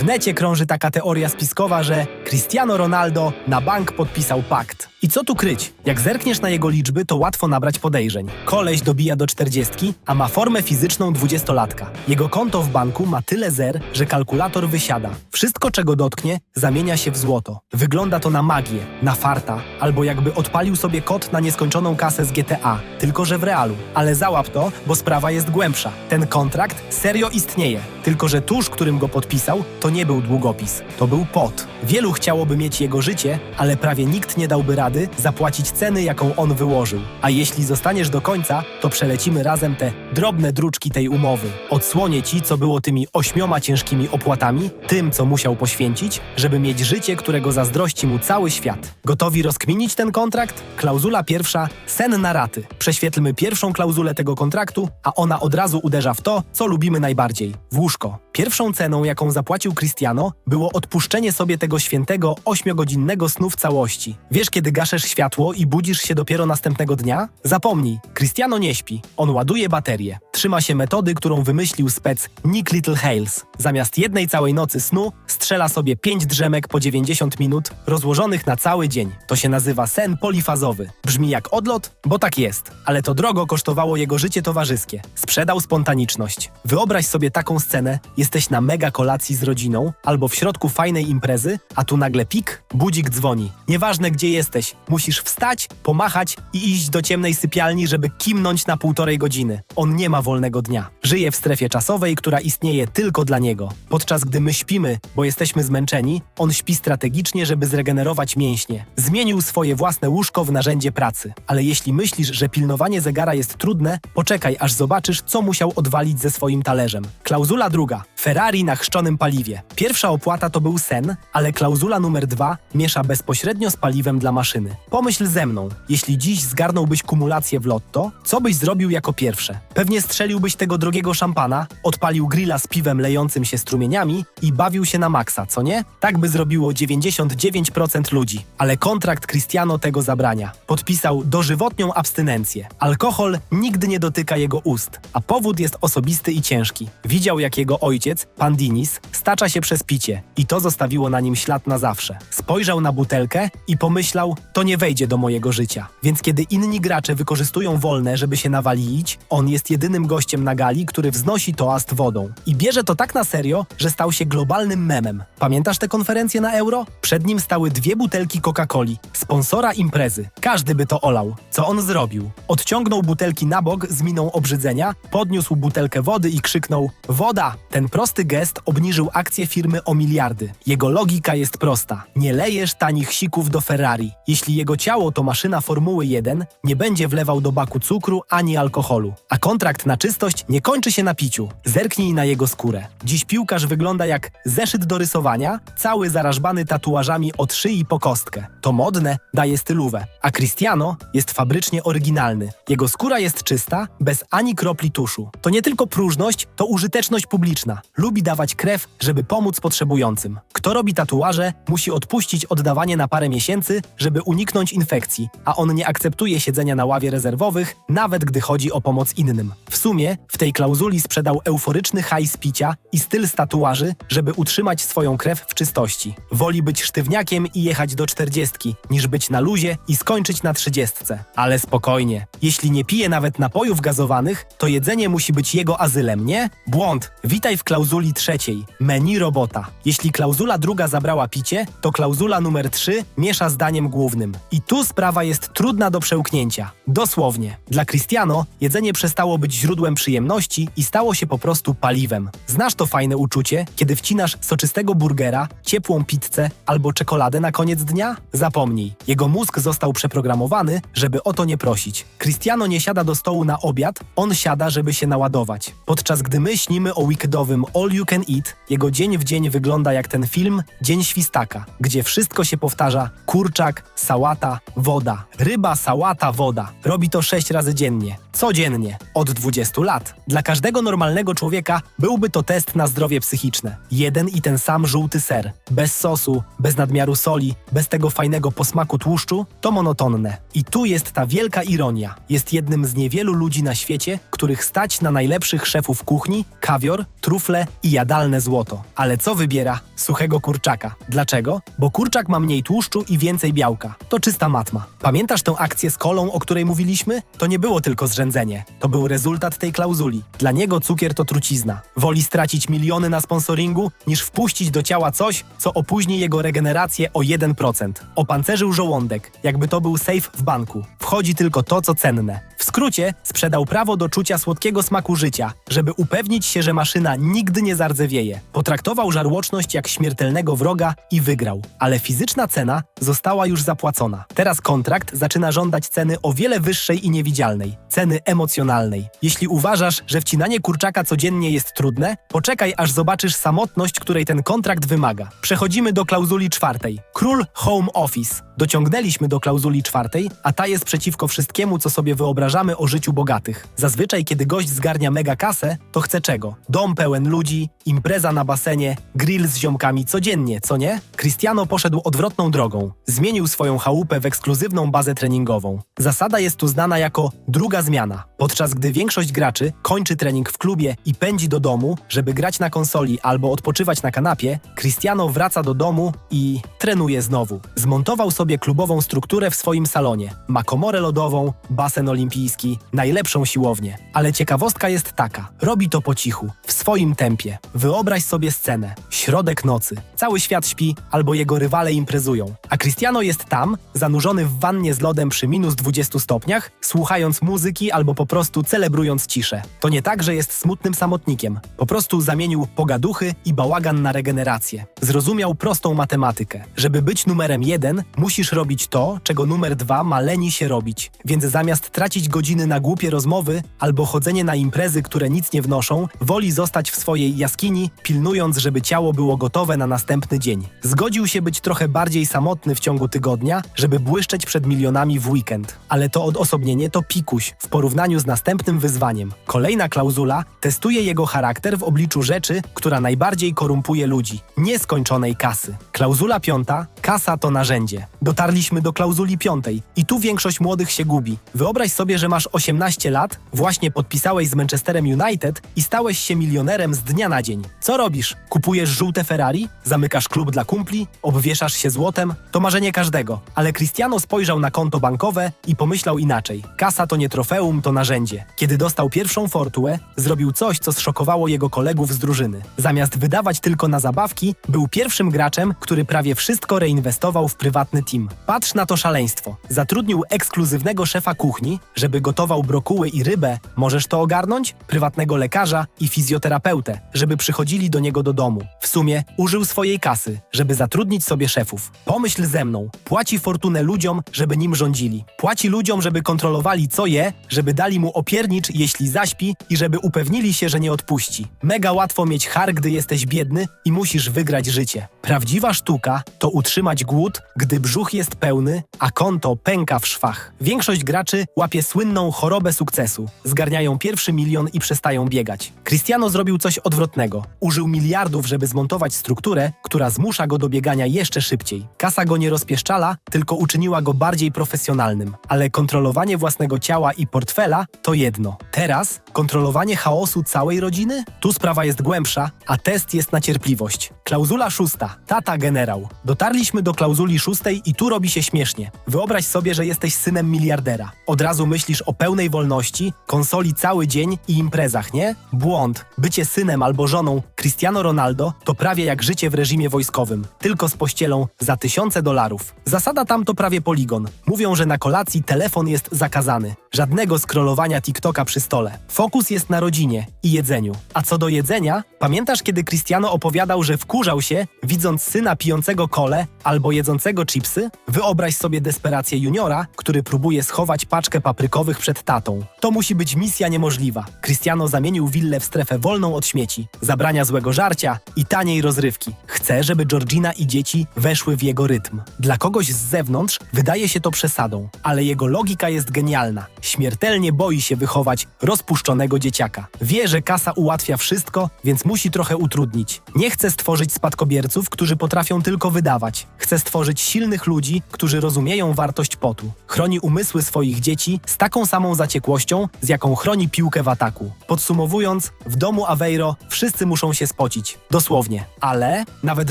W necie krąży taka teoria spiskowa, że Cristiano Ronaldo na bank podpisał pakt. I co tu kryć? Jak zerkniesz na jego liczby, to łatwo nabrać podejrzeń. Koleś dobija do 40, a ma formę fizyczną dwudziestolatka. Jego konto w banku ma tyle zer, że kalkulator wysiada. Wszystko, czego dotknie, zamienia się w złoto. Wygląda to na magię, na farta, albo jakby odpalił sobie kod na nieskończoną kasę z GTA, tylko że w realu. Ale załap to, bo sprawa jest głębsza. Ten kontrakt serio istnieje, tylko że tusz, którym go podpisał, to nie był długopis, to był pot. Wielu chciałoby mieć jego życie, ale prawie nikt nie dałby rady zapłacić ceny, jaką on wyłożył. A jeśli zostaniesz do końca, to przelecimy razem te drobne druczki tej umowy. Odsłonię ci, co było tymi ośmioma ciężkimi opłatami, tym, co musiał poświęcić, żeby mieć życie, którego zazdrości mu cały świat. Gotowi rozkminić ten kontrakt? Klauzula pierwsza, sen na raty. Prześwietlmy pierwszą klauzulę tego kontraktu, a ona od razu uderza w to, co lubimy najbardziej w łóżko. Pierwszą ceną, jaką zapłacił Cristiano, było odpuszczenie sobie tego świętego ośmiogodzinnego snu w całości. Wiesz, kiedy gaszesz światło i budzisz się dopiero następnego dnia? Zapomnij, Cristiano nie śpi. On ładuje baterię. Trzyma się metody, którą wymyślił spec Nick Little Hales. Zamiast jednej całej nocy snu, strzela sobie pięć drzemek po 90 minut, rozłożonych na cały dzień. To się nazywa sen polifazowy. Brzmi jak odlot, bo tak jest. Ale to drogo kosztowało jego życie towarzyskie. Sprzedał spontaniczność. Wyobraź sobie taką scenę, jesteś na mega kolacji z rodziną, albo w środku fajnej imprezy, a tu nagle pik, budzik dzwoni. Nieważne gdzie jesteś, musisz wstać, pomachać i iść do ciemnej sypialni, żeby kimnąć na półtorej godziny. On nie ma wolnego dnia. Żyje w strefie czasowej, która istnieje tylko dla niego. Podczas gdy my śpimy, bo jesteśmy zmęczeni, on śpi strategicznie, żeby zregenerować mięśnie. Zmienił swoje własne łóżko w narzędzie pracy. Ale jeśli myślisz, że pilnowanie zegara jest trudne, poczekaj aż zobaczysz, co musiał odwalić ze swoim talerzem. Klauzula druga. Ferrari na chrzczonym paliwie. Pierwsza opłata to był sen, ale klauzula numer dwa miesza bezpośrednio z paliwem dla maszyny. Pomyśl ze mną, jeśli dziś zgarnąłbyś kumulację w lotto, co byś zrobił jako pierwsze? Pewnie strzeliłbyś tego drogiego szampana, odpalił grilla z piwem lejącym się strumieniami i bawił się na maksa, co nie? Tak by zrobiło 99% ludzi. Ale kontrakt Cristiano tego zabrania. Podpisał dożywotnią abstynencję. Alkohol nigdy nie dotyka jego ust, a powód jest osobisty i ciężki. Widział, jak jego ojciec, pan Dinis, stacza się przez picie i to zostawiło na nim ślad na zawsze. Spojrzał na butelkę i pomyślał, to nie wejdzie do mojego życia. Więc kiedy inni gracze wykorzystują wolne, żeby się nawalić, on jest jedynym gościem na gali, który wznosi toast wodą. I bierze to tak na serio, że stał się globalnym memem. Pamiętasz tę konferencję na Euro? Przed nim stały dwie butelki Coca-Coli, sponsora imprezy. Każdy by to olał. Co on zrobił? Odciągnął butelki na bok z miną obrzydzenia, podniósł butelkę wody i krzyknął: Woda! Ten prosty gest obniżył akcje firmy o miliardy. Jego logika jest prosta. Nie lejesz tanich sików do Ferrari. Jeśli jego ciało to maszyna Formuły 1, nie będzie wlewał do baku cukru ani alkoholu. A kontrakt na czystość nie kończy się na piciu. Zerknij na jego skórę. Dziś piłkarz wygląda jak zeszyt do rysowania, cały zarażbany tatuażami od szyi po kostkę. To modne, daje stylówę. A Cristiano jest fabrycznie oryginalny. Jego skóra jest czysta, bez ani kropli tuszu. To nie tylko próżność, to użyteczność publiczna. Lubi dawać krew, żeby pomóc potrzebującym. Kto robi tatuaże, musi odpuścić oddawanie na parę miesięcy, żeby uniknąć infekcji, a on nie akceptuje siedzenia na ławie rezerwowych, nawet gdy chodzi o pomoc innym. W sumie w tej klauzuli sprzedał euforyczny hajs picia i styl z tatuaży, żeby utrzymać swoją krew w czystości. Woli być sztywniakiem i jechać do czterdziestki, niż być na luzie i skończyć na trzydziestce. Ale spokojnie. Jeśli nie pije nawet napojów gazowanych, to jedzenie musi być jego azylem, nie? Błąd. Witaj w klauzuli trzeciej. Menu robota. Jeśli klauzula druga zabrała picie, to klauzula numer trzy miesza zdaniem głównym. I tu sprawa jest trudna do przełknięcia. Dosłownie. Dla Cristiano jedzenie przestało być źródłem przyjemności i stało się po prostu paliwem. Znasz to fajne uczucie, kiedy wcinasz soczystego burgera, ciepłą pizzę albo czekoladę na koniec dnia? Zapomnij. Jego mózg został przeprogramowany, żeby o to nie prosić. Cristiano nie siada do stołu na obiad, on siada, żeby się naładować. Podczas gdy my śnimy o weekendowym All You Can Eat, jego dzień w dzień wygląda jak ten film Dzień Świstaka, gdzie wszystko się powtarza: kurczak, sałata, woda, ryba, sałata, woda. Robi to sześć razy dziennie. Codziennie, od 20 lat. Dla każdego normalnego człowieka byłby to test na zdrowie psychiczne. Jeden i ten sam żółty ser. Bez sosu, bez nadmiaru soli, bez tego fajnego posmaku tłuszczu, to monotonne. I tu jest ta wielka ironia. Jest jednym z niewielu ludzi na świecie, których stać na najlepszych szefów kuchni, kawior, trufle i jadalne złoto. Ale co wybiera? Suchego kurczaka. Dlaczego? Bo kurczak ma mniej tłuszczu i więcej białka. To czysta matma. Pamiętasz tę akcję z kolą, o której mówiliśmy? To nie było tylko zrzędzenie. To był rezultat tej klauzuli. Dla niego cukier to trucizna. Woli stracić miliony na sponsoringu, niż wpuścić do ciała coś, co opóźni jego regenerację o 1%. Opancerzył żołądek, jakby to był safe w banku. Wchodzi tylko to, co cenne. W skrócie, sprzedał prawo do czucia słodkiego smaku życia, żeby upewnić się, że maszyna nigdy nie zardzewieje. Potraktował żarłoczność jak śmiertelnego wroga i wygrał. Ale fizyczna cena została już zapłacona. Teraz kontrakt zaczyna żądać ceny o wiele wyższej i niewidzialnej. Ceny emocjonalnej. Jeśli uważasz, że wcinanie kurczaka codziennie jest trudne, poczekaj aż zobaczysz samotność, której ten kontrakt wymaga. Przechodzimy do klauzuli czwartej. Król Home Office. Dociągnęliśmy do klauzuli czwartej, a ta jest przeciwko wszystkiemu, co sobie wyobrażamy o życiu bogatych. Zazwyczaj, kiedy gość zgarnia mega kasę, to chce czego? Dom pełen ludzi, impreza na basenie, grill z ziomkami codziennie, co nie? Cristiano poszedł odwrotną drogą. Zmienił swoją chałupę w ekskluzywną bazę treningową. Zasada jest tu znana jako druga zmiana. Podczas gdy większość graczy kończy trening w klubie i pędzi do domu, żeby grać na konsoli albo odpoczywać na kanapie, Cristiano wraca do domu i trenuje znowu. Zmontował sobie klubową strukturę w swoim salonie. Ma komorę lodową, basen olimpijski, najlepszą siłownię. Ale ciekawostka jest taka. Robi to po cichu, w swoim tempie. Wyobraź sobie scenę. Środek nocy. Cały świat śpi, albo jego rywale imprezują. A Cristiano jest tam, zanurzony w wannie z lodem przy minus 20 stopniach, słuchając muzyki albo po prostu celebrując ciszę. To nie tak, że jest smutnym samotnikiem. Po prostu zamienił pogaduchy i bałagan na regenerację. Zrozumiał prostą matematykę. Żeby być numerem jeden, musisz robić to, czego numer dwa ma leni się robić. Więc zamiast tracić godziny na głupie rozmowy albo chodzenie na imprezy, które nic nie wnoszą, woli zostać w swojej jaskini, pilnując, żeby ciało było gotowe na następny dzień. Zgodził się być trochę bardziej samotny w ciągu tygodnia, żeby błyszczeć przed milionami w weekend. Ale to odosobnienie to pikuś w porównaniu z następnym wyzwaniem. Kolejna klauzula testuje jego charakter w obliczu rzeczy, która najbardziej korumpuje ludzi nieskończonej kasy. Klauzula piąta kasa to narzędzie. Dotarliśmy do klauzuli piątej i tu większość młodych się gubi. Wyobraź sobie, że masz 18 lat, właśnie podpisałeś z Manchesterem United i stałeś się milionerem z dnia na dzień. Co robisz? Kupujesz żółte Ferrari? Zamykasz klub dla kumpli? Obwieszasz się złotem? To marzenie każdego. Ale Cristiano spojrzał na konto bankowe i pomyślał inaczej. Kasa to nie trofeum, to narzędzie. Kiedy dostał pierwszą fortułę, zrobił coś, co zszokowało jego kolegów z drużyny. Zamiast wydawać tylko na zabawki, był pierwszym graczem, który prawie wszystko reinwestował w prywatny team. Patrz na to szaleństwo. Zatrudnił ekskluzywnego szefa kuchni, żeby gotował brokuły i rybę. Możesz to ogarnąć? Prywatnego lekarza i fizjoterapeutę, żeby przychodzili do niego do domu. W sumie użył swojej kasy, żeby zatrudnić sobie szefów. Pomyśl ze mną. Płaci fortunę ludziom, żeby nim rządzili. Płaci ludziom, żeby kontrolowali co je, żeby dali mu opiernicz, jeśli zaśpi i żeby upewnili się, że nie odpuści. Mega łatwo mieć har, gdy jesteś biedny i musisz wygrać życie. Prawdziwa sztuka to utrzymać głód, gdy brzuch jest pełny, a konto pęka w szwach. Większość graczy łapie słynną chorobę sukcesu. Zgarniają pierwszy milion i przestają biegać. Cristiano zrobił coś odwrotnego. Użył miliardów, żeby zmontować strukturę, która zmusza go do biegania jeszcze szybciej. Kasa go nie rozpieszczala, tylko uczyniła go bardziej profesjonalnym. Ale kontrolowanie własnego ciała i portfela to jedno. Teraz kontrolowanie chaosu całej rodziny? Tu sprawa jest głębsza, a test jest na cierpliwość. Klauzula szósta. Tata generał. Dotarliśmy do klauzuli szóstej i tu robi się śmiesznie. Wyobraź sobie, że jesteś synem miliardera. Od razu myślisz o pełnej wolności, konsoli cały dzień i imprezach, nie? Błąd. Bycie synem albo żoną Cristiano Ronaldo to prawie jak życie w reżimie wojskowym. Tylko z pościelą za tysiące dolarów. Zasada tam to prawie poligon. Mówią, że na kolacji telefon jest zakazany. Żadnego scrollowania TikToka przy stole. Fokus jest na rodzinie i jedzeniu. A co do jedzenia, pamiętasz kiedy Cristiano opowiadał, że wkurza Wkurzał się, widząc syna pijącego kole albo jedzącego chipsy? Wyobraź sobie desperację juniora, który próbuje schować paczkę paprykowych przed tatą. To musi być misja niemożliwa. Cristiano zamienił willę w strefę wolną od śmieci, zabrania złego żarcia i taniej rozrywki. Chce, żeby Georgina i dzieci weszły w jego rytm. Dla kogoś z zewnątrz wydaje się to przesadą, ale jego logika jest genialna. Śmiertelnie boi się wychować rozpuszczonego dzieciaka. Wie, że kasa ułatwia wszystko, więc musi trochę utrudnić. Nie chce stworzyć spadkobierców, którzy potrafią tylko wydawać. Chce stworzyć silnych ludzi, którzy rozumieją wartość potu. Chroni umysły swoich dzieci z taką samą zaciekłością, z jaką chroni piłkę w ataku. Podsumowując, w domu Aveiro wszyscy muszą się spocić. Dosłownie. Ale, nawet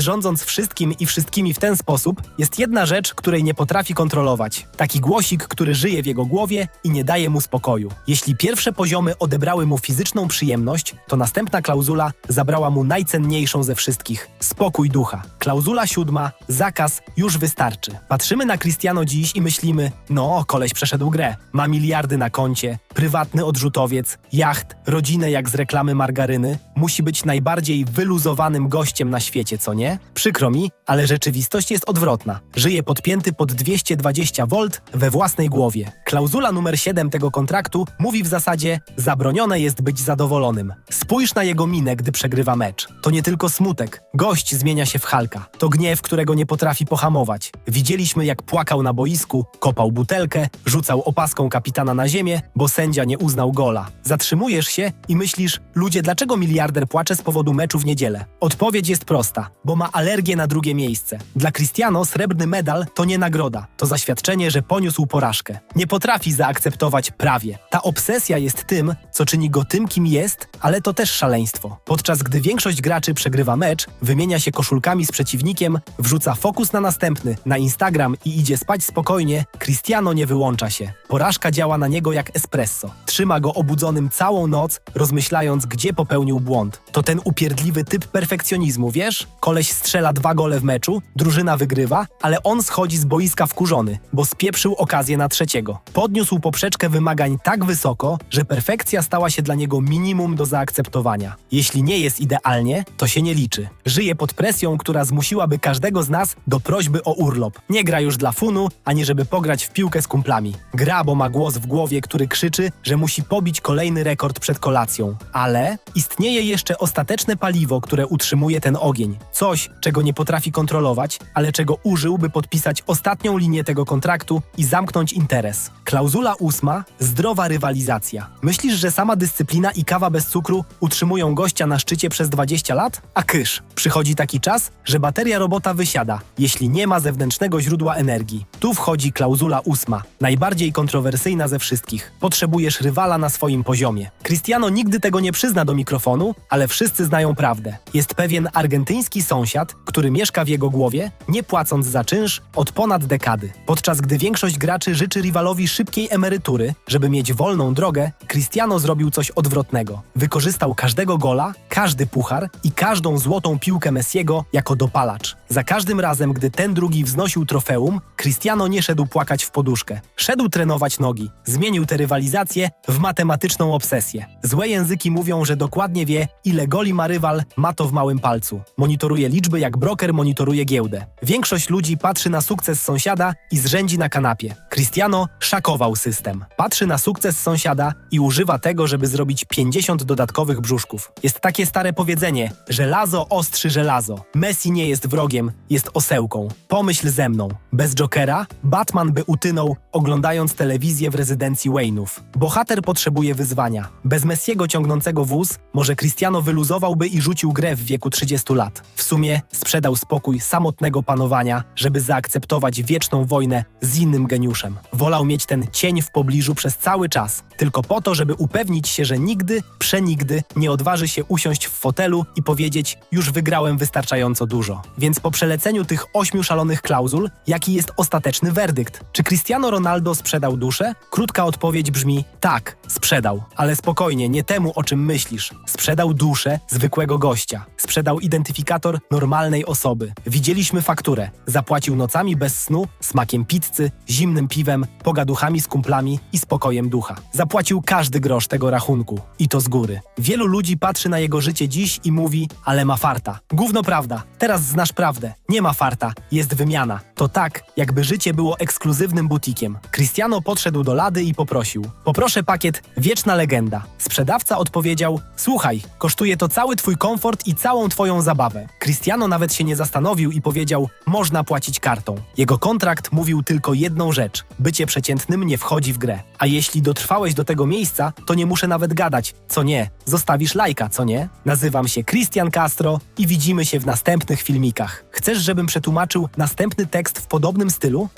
rządząc wszystkim i wszystkimi w ten sposób, jest jedna rzecz, której nie potrafi kontrolować. Taki głosik, który żyje w jego głowie i nie daje mu spokoju. Jeśli pierwsze poziomy odebrały mu fizyczną przyjemność, to następna klauzula zabrała mu najcenniejszą ze wszystkich spokój ducha. Klauzula siódma zakaz już wystarczy. Patrzymy na Cristiano dziś i myślimy: no, koleś przeszedł grę, ma miliardy na koncie, prywatny odrzutowiec, jacht, rodzinę jak z reklamy margaryny, musi być najbardziej wyluzowanym gościem na świecie, co nie? Przykro mi, ale rzeczywistość jest odwrotna. Żyje podpięty pod 220 V we własnej głowie. Klauzula numer 7 tego kontraktu mówi w zasadzie: zabronione jest być zadowolonym. Spójrz na jego minę, gdy przegrywa mecz. To nie tylko smutek. Gość zmienia się w Halka. To gniew, którego nie potrafi pohamować. Widzieliśmy, jak płakał na boisku, kopał butelkę, rzucał opaską kapitana na ziemię, bo sędzia nie uznał gola. Zatrzymujesz się i myślisz, ludzie, dlaczego miliarder płacze z powodu meczu w niedzielę? Odpowiedź jest prosta, bo ma alergię na drugie miejsce. Dla Cristiano srebrny medal to nie nagroda, to zaświadczenie, że poniósł porażkę. Nie potrafi zaakceptować prawie. Ta obsesja jest tym, co czyni go tym, kim jest, ale to też szaleństwo. Podczas gdy większość graczy przegrywa mecz, wymienia się koszulkami z przeciwnikiem, wrzuca fokus na następny, na Instagram i idzie spać spokojnie, Cristiano nie wyłącza się. Porażka działa na niego jak espresso. Trzyma go obudzonym całą noc, rozmyślając, gdzie popełnił błąd. To ten upierdliwy typ perfekcjonizmu, wiesz? Koleś strzela dwa gole w meczu, drużyna wygrywa, ale on schodzi z boiska wkurzony, bo spieprzył okazję na trzeciego. Podniósł poprzeczkę wymagań tak wysoko, że perfekcja stała się dla niego minimum do zaakceptowania. Jeśli nie jest idealnie, to się nie liczy. Żyje pod presją, która zmusiłaby każdego z nas do prośby o urlop. Nie gra już dla funu, ani żeby pograć w piłkę z kumplami. Gra, bo ma głos w głowie, który krzyczy, że musi pobić kolejny rekord przed kolacją. Ale istnieje jeszcze ostateczne paliwo, które utrzymuje ten ogień. Coś, czego nie potrafi kontrolować, ale czego użył, by podpisać ostatnią linię tego kontraktu i zamknąć interes. Klauzula ósma zdrowa rywalizacja. Myślisz, że sama dyscyplina i kawa bez cukru utrzymują gościa na szczycie przez 20 lat? A kysz, przychodzi taki czas, że bateria robota wysiada, jeśli nie ma zewnętrznego źródła energii. Tu wchodzi klauzula ósma, najbardziej kontrowersyjna ze wszystkich. Potrzebujesz rywala na swoim poziomie. Cristiano nigdy tego nie przyzna do mikrofonu, ale wszyscy znają prawdę. Jest pewien argentyński sąsiad, który mieszka w jego głowie, nie płacąc za czynsz od ponad dekady. Podczas gdy większość graczy życzy rywalowi szybkiej emerytury, żeby mieć wolną drogę, Cristiano zrobił coś odwrotnego. Wykorzystał każdego gola, każdy puchar i każdą złotą piłkę Messiego jako dopalacz. Za każdym razem, gdy ten drugi wznosił trofeum, Cristiano nie szedł płakać w poduszkę. Szedł trenować nogi. Zmienił tę rywalizację w matematyczną obsesję. Złe języki mówią, że dokładnie wie, ile goli ma rywal, ma to w małym palcu. Monitoruje liczby jak broker monitoruje giełdę. Większość ludzi patrzy na sukces sąsiada i zrzędzi na kanapie. Cristiano szakował system. Patrzy na sukces sąsiada i używa tego, żeby zrobić 50 dodatkowych brzuszków. Jest takie stare powiedzenie: żelazo ostrzy żelazo. Messi nie jest wrogiem, jest osełką. Pomyśl ze mną. Bez Jokera Batman by utynął, oglądając telewizję w rezydencji Wayne'ów. Bohater potrzebuje wyzwania. Bez Messiego ciągnącego wóz, może Cristiano wyluzowałby i rzucił grę w wieku 30 lat. W sumie sprzedał spokój samotnego panowania, żeby zaakceptować wieczną wojnę z innym geniuszem. Wolał mieć ten cień w pobliżu przez cały czas, tylko po to, żeby upewnić się, że nigdy, przenigdy nie odważy się usiąść w fotelu i powiedzieć: Już wygrałem wystarczająco dużo. Więc po przeleceniu tych ośmiu szalonych klauzul, jaki jest ostateczny werdykt? Czy Cristiano Ronaldo sprzedał duszę? Krótka odpowiedź brzmi: tak, sprzedał. Ale spokojnie, nie temu, o czym myślisz. Sprzedał duszę zwykłego gościa. Sprzedał identyfikator normalnej osoby. Widzieliśmy fakturę. Zapłacił nocami bez snu, smakiem pizzy, zimnym piwem, pogaduchami z kumplami i spokojem ducha. Zapłacił każdy grosz tego rachunku. I to z góry. Wielu ludzi patrzy na jego życie dziś i mówi, ale ma farta. Gówno prawda. Teraz znasz prawdę. Nie ma farta. Jest wymiana. To tak, jakby życie było ekskluzywnym butikiem. Cristiano podszedł do lady i poprosił. Poproszę pakiet Wieczna Legenda. Sprzedawca odpowiedział, słuchaj, kosztuje to cały twój komfort i całą twoją zabawę. Cristiano nawet się nie zastanowił i powiedział, można płacić kartą. Jego kontrakt mówił tylko jedną rzecz. Bycie przeciętnym nie wchodzi w grę. A jeśli dotrwałeś do tego miejsca, to nie muszę nawet gadać. Co nie? Zostawisz lajka, co nie? Nazywam się Christian Castro i widzimy się w następnych filmikach. Chcesz, żebym przetłumaczył następny tekst w podobnym stylu?